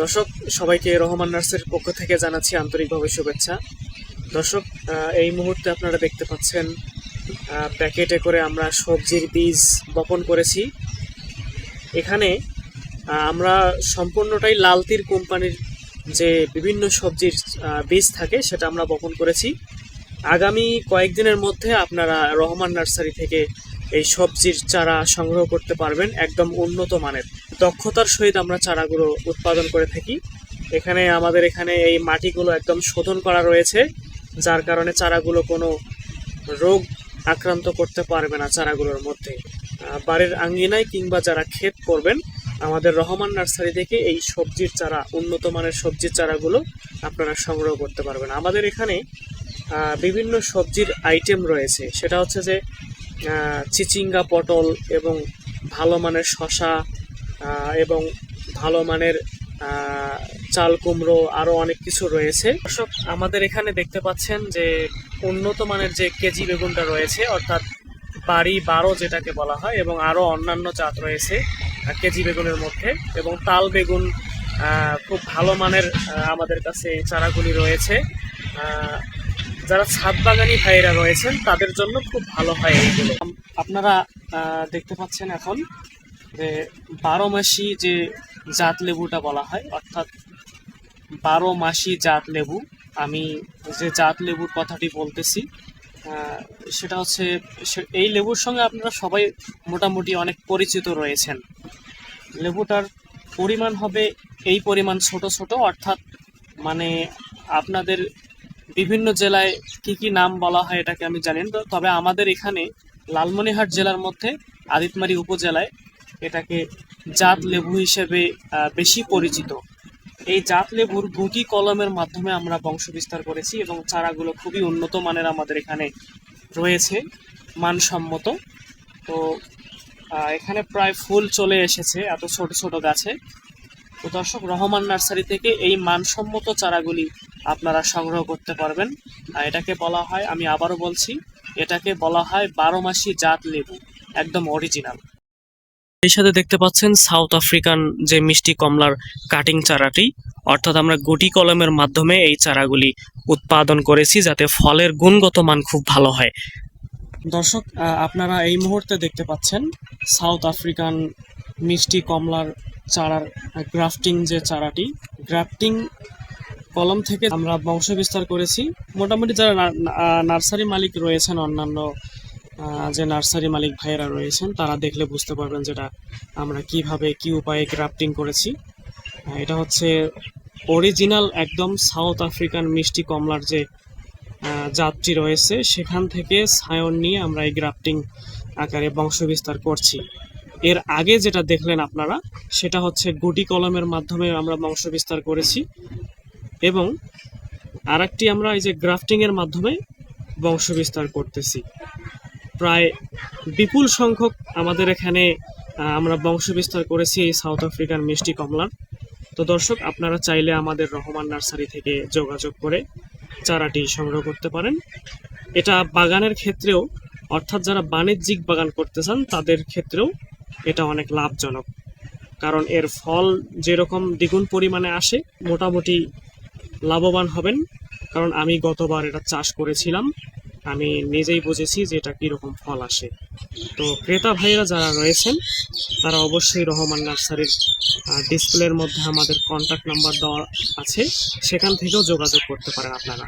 দর্শক, সবাইকে রহমান নার্সের পক্ষ থেকে জানাচ্ছি আন্তরিকভাবে শুভেচ্ছা। দর্শক এই মুহূর্তে আপনারা দেখতে পাচ্ছেন প্যাকেটে করে আমরা সবজির বীজ বপন করেছি। এখানে আমরা সম্পূর্ণটাই লালতির কোম্পানির যে বিভিন্ন সবজির বীজ থাকে, সেটা আমরা বপন করেছি। আগামী কয়েকদিনের মধ্যে আপনারা রহমান নার্সারি থেকে এই সবজির চারা সংগ্রহ করতে পারবেন, একদম উন্নত মানের। দক্ষতার সহিত আমরা চারাগুলো উৎপাদন করে থাকি। এখানে আমাদের এখানে এই মাটিগুলো একদম শোধন করা রয়েছে, যার কারণে চারাগুলো কোনো রোগ আক্রান্ত করতে পারবে না চারাগুলোর মধ্যে। বাড়ির আঙ্গিনায় কিংবা যারা ক্ষেত করবেন, আমাদের রহমান নার্সারি থেকে এই সবজির চারা, উন্নত মানের সবজির চারাগুলো আপনারা সংগ্রহ করতে পারবেন। আমাদের এখানে বিভিন্ন সবজির আইটেম রয়েছে। সেটা হচ্ছে যে চিচিঙ্গা পটল এবং ভালো মানের শশা এবং ভালো মানের চাল কুমড়ো আরও অনেক কিছু রয়েছে। দর্শক, আমাদের এখানে দেখতে পাচ্ছেন যে উন্নত মানের যে কেজি বেগুনটা রয়েছে, অর্থাৎ বাড়ি বারো যেটাকে বলা হয়, এবং আরও অন্যান্য জাত রয়েছে কেজি বেগুনের মধ্যে। এবং তাল বেগুন খুব ভালো মানের আমাদের কাছে চারাগুলি রয়েছে। যারা ছাদ বাগানি ভাইয়েরা রয়েছেন, তাদের জন্য খুব ভালো হয় এইগুলো। আপনারা দেখতে পাচ্ছেন এখন যে বারো মাসি যে জাত লেবুটা বলা হয়, অর্থাৎ বারো মাসি জাত লেবু, আমি যে জাত লেবুর কথাটি বলতেছি সেটা হচ্ছে এই লেবুর সঙ্গে আপনারা সবাই মোটামুটি অনেক পরিচিত রয়েছেন। লেবুটার পরিমাণ হবে এই পরিমাণ ছোট ছোট, অর্থাৎ মানে আপনাদের বিভিন্ন জেলায় কি কি নাম বলা হয় এটাকে আমি জানি তবে আমাদের এখানে লালমনিরহাট জেলার মধ্যে আদিতমারি উপজেলায় এটাকে জাত লেবু হিসেবে বেশি পরিচিত। এই জাত লেবুর গুটি কলমের মাধ্যমে আমরা বংশ বিস্তার করেছি এবং চারাগুলো খুবই উন্নত মানের আমাদের এখানে রয়েছে, মানসম্মত। তো এখানে প্রায় ফুল চলে এসেছে এত ছোট ছোট গাছে। তো দর্শক, রহমান নার্সারি থেকে এই মানসম্মত চারাগুলি আপনারা সংগ্রহ করতে পারবেন। এটাকে বলা হয়, আমি আবারও বলছি, এটাকে বলা হয় বারো মাসি জাত লেবু, একদম অরিজিনাল এই সাথে দেখতে পাচ্ছেন সাউথ আফ্রিকান যে মিষ্টি কমলার কাটিং চারাটি, অর্থাৎ আমরা গুটি কলমের মাধ্যমে এই চারাগুলি উৎপাদন করেছি যাতে ফলের গুণগত মান খুব ভালো হয়। দর্শক আপনারা এই মুহূর্তে দেখতে পাচ্ছেন সাউথ আফ্রিকান মিষ্টি কমলার চারার গ্রাফটিং যে চারাটি গ্রাফটিং কলম থেকে আমরা বংশ বিস্তার করেছি। মোটামুটি যারা নার্সারি মালিক রয়েছেন অন্যান্য যে নার্সারি মালিক ভাইয়েরা রয়েছেন, তারা দেখলে বুঝতে পারবেন যেটা আমরা কীভাবে কি উপায়ে গ্রাফটিং করেছি। এটা হচ্ছে অরিজিনাল একদম সাউথ আফ্রিকান মিষ্টি কমলার যে জাতটি রয়েছে, সেখান থেকে সায়ন নিয়ে আমরা এই গ্রাফটিং আকারে বংশ বিস্তার করছি। এর আগে যেটা দেখলেন আপনারা, সেটা হচ্ছে গুটি কলমের মাধ্যমে আমরা বংশ বিস্তার করেছি এবং আরেকটি আমরা এই যে গ্রাফটিং এর মাধ্যমে বংশ বিস্তার করতেছি। প্রায় বিপুল সংখ্যক আমাদের এখানে আমরা বংশ বিস্তার করেছি এই সাউথ আফ্রিকান মিষ্টি কমলার। তো দর্শক, আপনারা চাইলে আমাদের রহমান নার্সারি থেকে যোগাযোগ করে চারাটি সংগ্রহ করতে পারেন। এটা বাগানের ক্ষেত্রেও, অর্থাৎ যারা বাণিজ্যিক বাগান করতে চান, তাদের ক্ষেত্রেও এটা অনেক লাভজনক। কারণ এর ফল যেরকম দ্বিগুণ পরিমাণে আসে, মোটামুটি লাভবান হবেন। কারণ আমি গতবার এটা চাষ করেছিলাম। আমি নিজেই বুঝেছি যে এটা কীরকম ফল আসে। তো ক্রেতা ভাইরা যারা রয়েছেন, তারা অবশ্যই রহমান নার্সারির ডিসপ্লের মধ্যে আমাদের কন্ট্যাক্ট নাম্বার দেওয়া আছে। সেখান থেকেও যোগাযোগ করতে পারেন আপনারা।